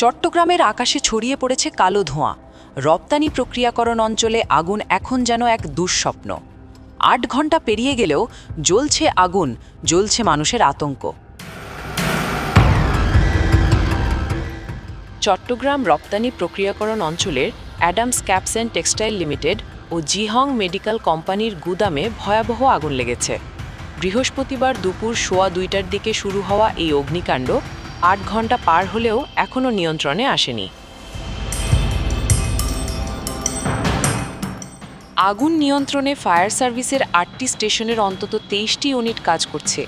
চট্টগ্রামের আকাশে ছড়িয়ে পড়েছে কালো ধোঁয়া। রপ্তানি প্রক্রিয়াকরণ অঞ্চলে আগুন এখন যেন এক দুঃস্বপ্ন। আট ঘণ্টা পেরিয়ে গেলেও জ্বলছে আগুন, জ্বলছে মানুষের আতঙ্ক। চট্টগ্রাম রপ্তানি প্রক্রিয়াকরণ অঞ্চলের Adams caps and textile limited O Jihong medical কোম্পানির গুদামে ভয়াবহ আগুন লেগেছে। বৃহস্পতিবার দুপুর সোয়া দুইটার দিকে শুরু হওয়া এই অগ্নিকাণ্ড আট ঘণ্টা পার হলেও এখনও নিয়ন্ত্রণে আসেনি। আগুন নিয়ন্ত্রণে ফায়ার সার্ভিসের আটটি স্টেশনের অন্তত তেইশটি ইউনিট কাজ করছে।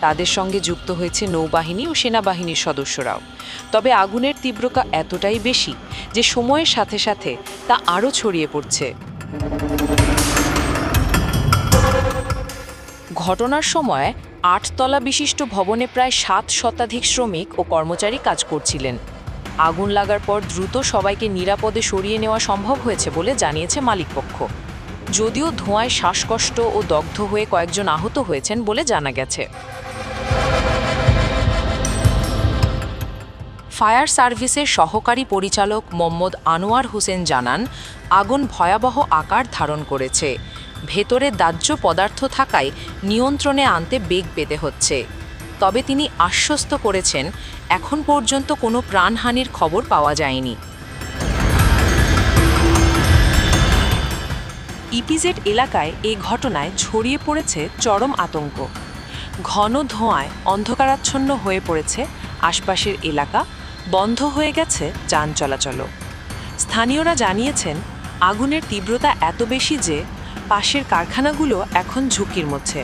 তাদের সঙ্গে যুক্ত হয়েছে নৌবাহিনী ও সেনাবাহিনীর সদস্যরাও। তবে আগুনের তীব্রতা এতটাই বেশি যে সময়ের সাথে সাথে তা আরও ছড়িয়ে পড়ছে। ঘটনার সময় আটতলা বিশিষ্ট ভবনে প্রায় সাত শতাধিক শ্রমিক ও কর্মচারী কাজ করছিলেন। আগুন লাগার পর দ্রুত সবাইকে নিরাপদে সরিয়ে নেওয়া সম্ভব হয়েছে বলে জানিয়েছে মালিকপক্ষ। যদিও ধোঁয়ায় শ্বাসকষ্ট ও দগ্ধ হয়ে কয়েকজন আহত হয়েছেন বলে জানা গেছে। ফায়ার সার্ভিসের সহকারী পরিচালক মোহাম্মদ আনোয়ার হোসেন জানান, আগুন ভয়াবহ আকার ধারণ করেছে। ভেতরে দাহ্য পদার্থ থাকায় নিয়ন্ত্রণে আনতে বেগ পেতে হচ্ছে। তবে তিনি আশ্বস্ত করেছেন, এখন পর্যন্ত কোনো প্রাণহানির খবর পাওয়া যায়নি। ইপিজেড এলাকায় এ ঘটনায় ছড়িয়ে পড়েছে চরম আতঙ্ক। ঘন ধোঁয়ায় অন্ধকারাচ্ছন্ন হয়ে পড়েছে আশপাশের এলাকা, বন্ধ হয়ে গেছে যান চলাচলও। স্থানীয়রা জানিয়েছেন, আগুনের তীব্রতা এত বেশি যে পাশের কারখানাগুলো এখন ঝুঁকির মধ্যে।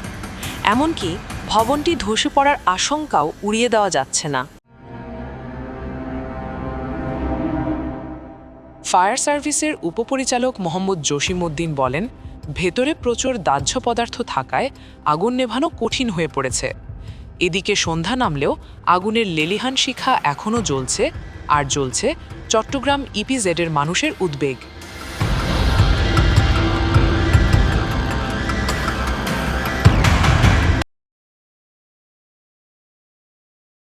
এমনকি ভবনটি ধসে পড়ার আশঙ্কাও উড়িয়ে দেওয়া যাচ্ছে না। ফায়ার সার্ভিসের উপপরিচালক মোহাম্মদ জসিমউদ্দিন বলেন, ভেতরে প্রচুর দাহ্য পদার্থ থাকায় আগুন নেভানো কঠিন হয়ে পড়েছে। এদিকে সন্ধ্যা নামলেও আগুনের লেলিহান শিখা এখনও জ্বলছে, আর জ্বলছে চট্টগ্রাম ইপিজেডের মানুষের উদ্বেগ।